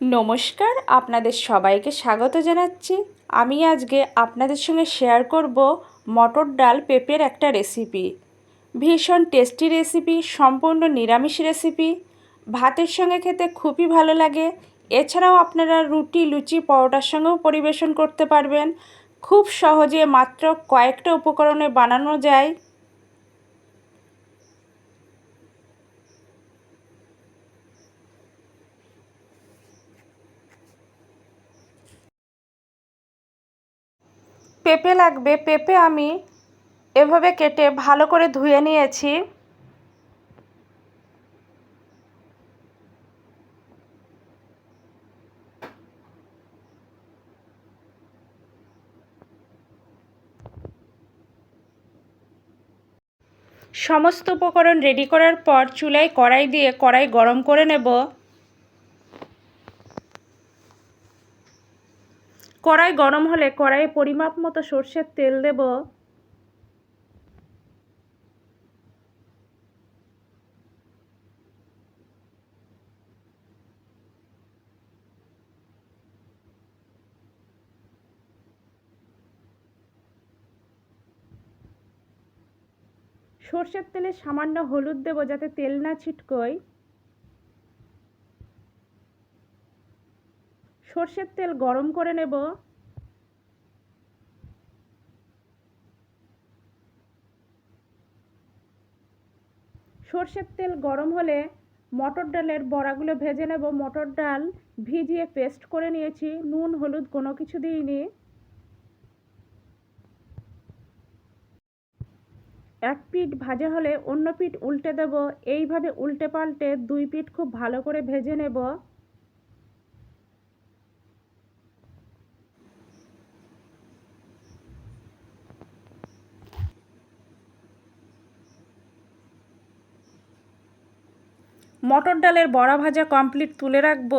নমস্কার, আপনাদের সবাইকে স্বাগত জানাচ্ছি। আমি আজকে আপনাদের সঙ্গে শেয়ার করব মটর ডাল পেঁপের একটা রেসিপি ভীষণ টেস্টি রেসিপি সম্পূর্ণ নিরামিষ রেসিপি ভাতের সঙ্গে খেতে খুবই ভালো লাগে। এছাড়াও আপনারা রুটি, লুচি, পরোটার সঙ্গেও পরিবেশন করতে পারবেন। খুব সহজে মাত্র কয়েকটা উপকরণে বানানো যায়। পেঁপে লাগবে, পেঁপে আমি এভাবে কেটে ভালো করে ধুয়ে নিয়েছি। সমস্ত উপকরণ রেডি করার পর চুলায় কড়াই দিয়ে কড়াই গরম করে নেব। কড়াই গরম হলে কড়াইয়ে পরিমাপ মতো সর্ষের তেল দেব। সর্ষের তেলে সামান্য হলুদ দেব যাতে তেল না ছিটকোয়। সর্ষের তেল গরম করে নেব। সর্ষের তেল গরম হলে মটর ডালের বড়াগুলো ভেজে নেব। মটর ডাল ভিজিয়ে পেস্ট করে নিয়েছি। নুন, হলুদ কোনো কিছু দিইনি। এক পিঠ ভাজা হলে অন্য পিঠ উল্টে দেব। এইভাবে উল্টে পাল্টে দুই পিঠ খুব ভালো করে ভেজে নেব। মটর ডালের বড়া ভাজা কমপ্লিট তুলে রাখব।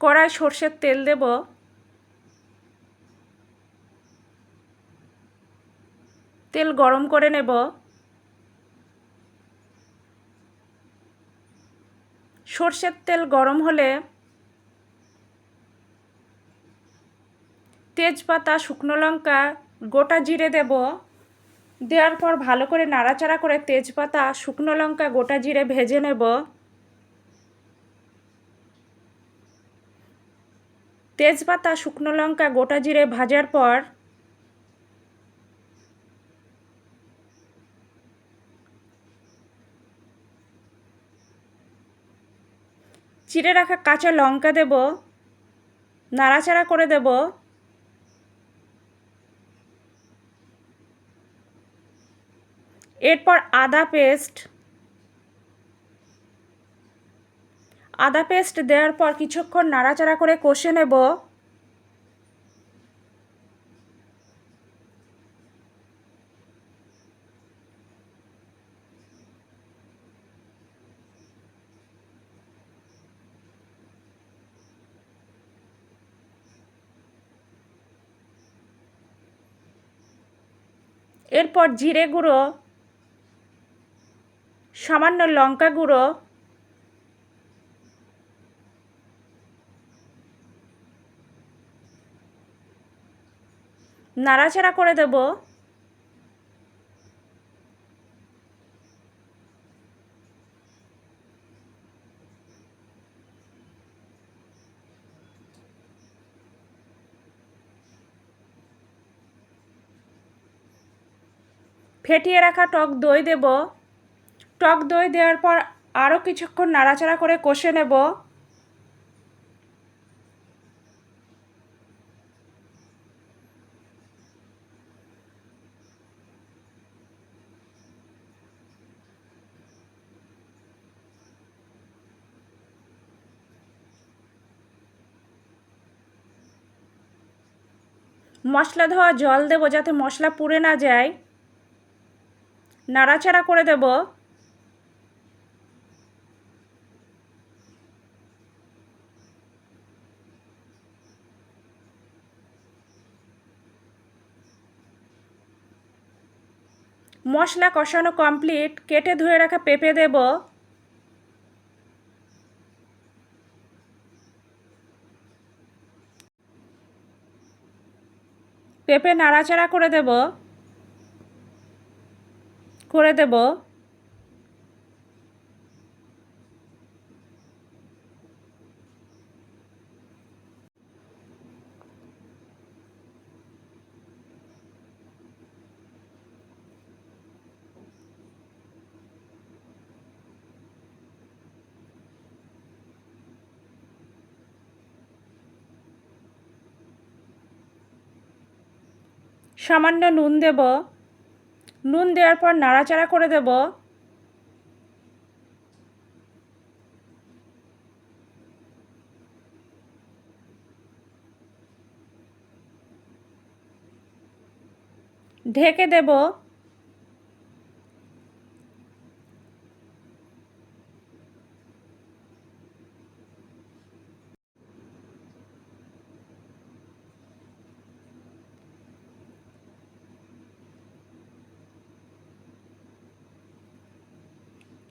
কড়াই সর্ষের তেল দেব। তেল গরম করে নেব। সর্ষের তেল গরম হলে তেজপাতা, শুকনো লঙ্কা, গোটা জিরে দেব। দেওয়ার পর ভালো করে নাড়াচাড়া করে তেজপাতা, শুকনো লঙ্কা, গোটা জিরে ভেজে নেব। তেজপাতা, শুকনো লঙ্কা, গোটা জিরে ভাজার পর চিড়ে রাখা কাঁচা লঙ্কা দেব, নাড়াচাড়া করে দেব। এরপর আদা পেস্ট। আদা পেস্ট দেওয়ার পর কিছুক্ষণ নাড়াচাড়া করে কষে নেব। এরপর জিরে গুঁড়ো সামান্য লঙ্কা গুঁড়ো নাড়াচাড়া করে দেব। ফেটিয়ে রাখা টক দই দেব। টক দই দেওয়ার পর আরও কিছুক্ষণ নাড়াচাড়া করে কষে নেব। মশলা ধোয়া জল দেবো যাতে মশলা পুড়ে না যায়। নাড়াচাড়া করে দেব। মশলা কষানো কমপ্লিট কেটে ধুয়ে রাখা পেঁপে দেব। পেঁপে নাড়াচাড়া করে দেব। করে দেব। সামান্য নুন দেব। নুন দেওয়ার পর নাড়াচাড়া করে দেব। ঢেকে দেব।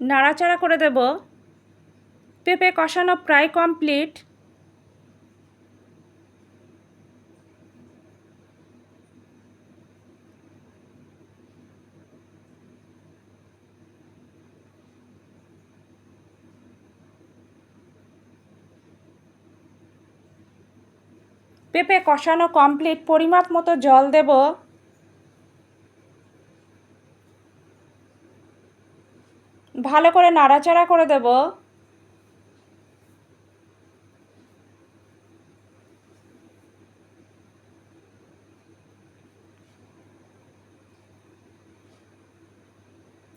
নাড়াচাড়া করে দেব। পেঁপে কষানো প্রায় কমপ্লিট। পেঁপে কষানো কমপ্লিট। পরিমাপ মতো জল দেব। ভালো করে নাড়াচাড়া করে দেব।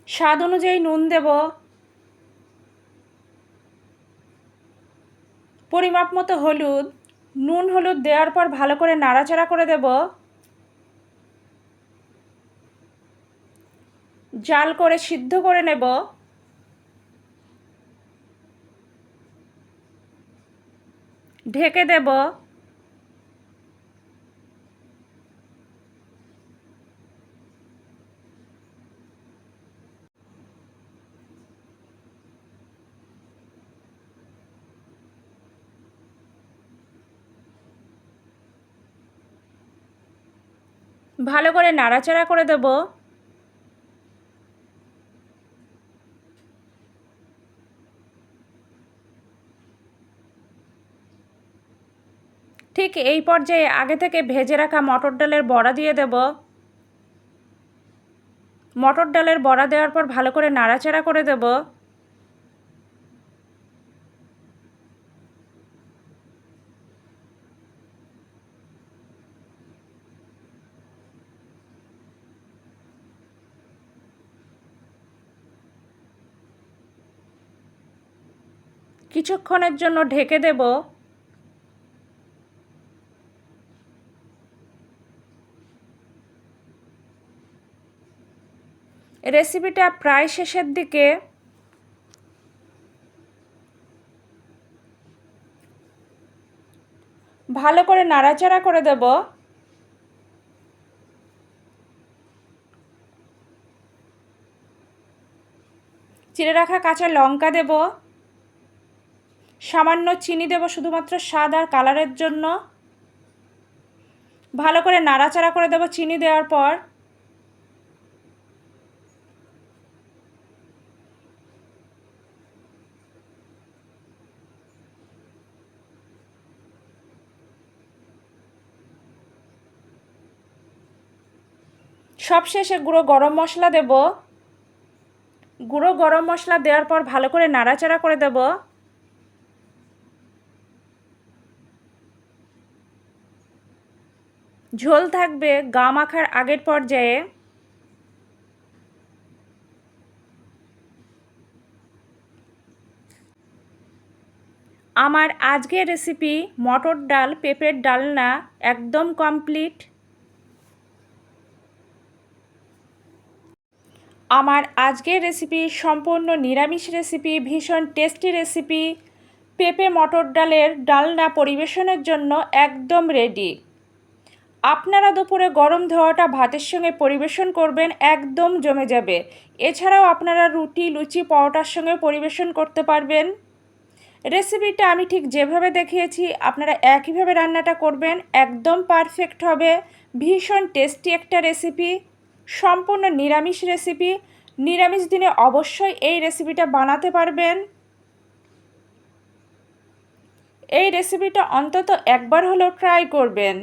স্বাদ অনুযায়ী নুন দেব। পরিমাপ মতো হলুদ। নুন হলুদ দেওয়ার পর ভালো করে নাড়াচাড়া করে দেব। জাল করে সিদ্ধ করে নেব। ঢেকে দেব। ভালো করে নাড়াচাড়া করে দেব। ঠিক এই পর্যায়ে আগে থেকে ভেজে রাখা মটর ডালের বড়া দিয়ে দেব। মটর ডালের বড়া দেওয়ার পর ভালো করে নাড়াচাড়া করে দেব। কিছুক্ষণের জন্য ঢেকে দেব। রেসিপিটা প্রায় শেষের দিকে। ভালো করে নাড়াচাড়া করে দেব। চিড়ে রাখা কাঁচা লঙ্কা দেব। সামান্য চিনি দেব শুধুমাত্র স্বাদ আর কালারের জন্য। ভালো করে নাড়াচাড়া করে দেব চিনি দেওয়ার পর। সবশেষে গুঁড়ো গরম মশলা দেব। গুঁড়ো গরম মশলা দেওয়ার পর ভালো করে নাড়াচাড়া করে দেব। ঝোল থাকবে গা মাখার আগের পর্যায়ে। আমার আজকের রেসিপি মটর ডাল, পেঁপের ডালনা একদম কমপ্লিট আমার আজকের রেসিপি সম্পূর্ণ নিরামিষ রেসিপি ভীষণ টেস্টি রেসিপি পেঁপে মটর ডালের ডালনা পরিবেশনের জন্য একদম রেডি আপনারা দুপুরে গরম ধোয়াটা ভাতের সঙ্গে পরিবেশন করবেন, একদম জমে যাবে। এছাড়াও আপনারা রুটি, লুচি, পরোটার সঙ্গে পরিবেশন করতে পারবেন। রেসিপিটা আমি ঠিক যেভাবে দেখিয়েছি, আপনারা একইভাবে রান্নাটা করবেন, একদম পারফেক্ট হবে। ভীষণ টেস্টি একটা রেসিপি সম্পূর্ণ নিরামিষ রেসিপি নিরামিষ দিনে অবশ্যই এই রেসিপিটা বানাতে পারবেন। এই রেসিপিটা অন্তত একবার হলেও ট্রাই করবেন।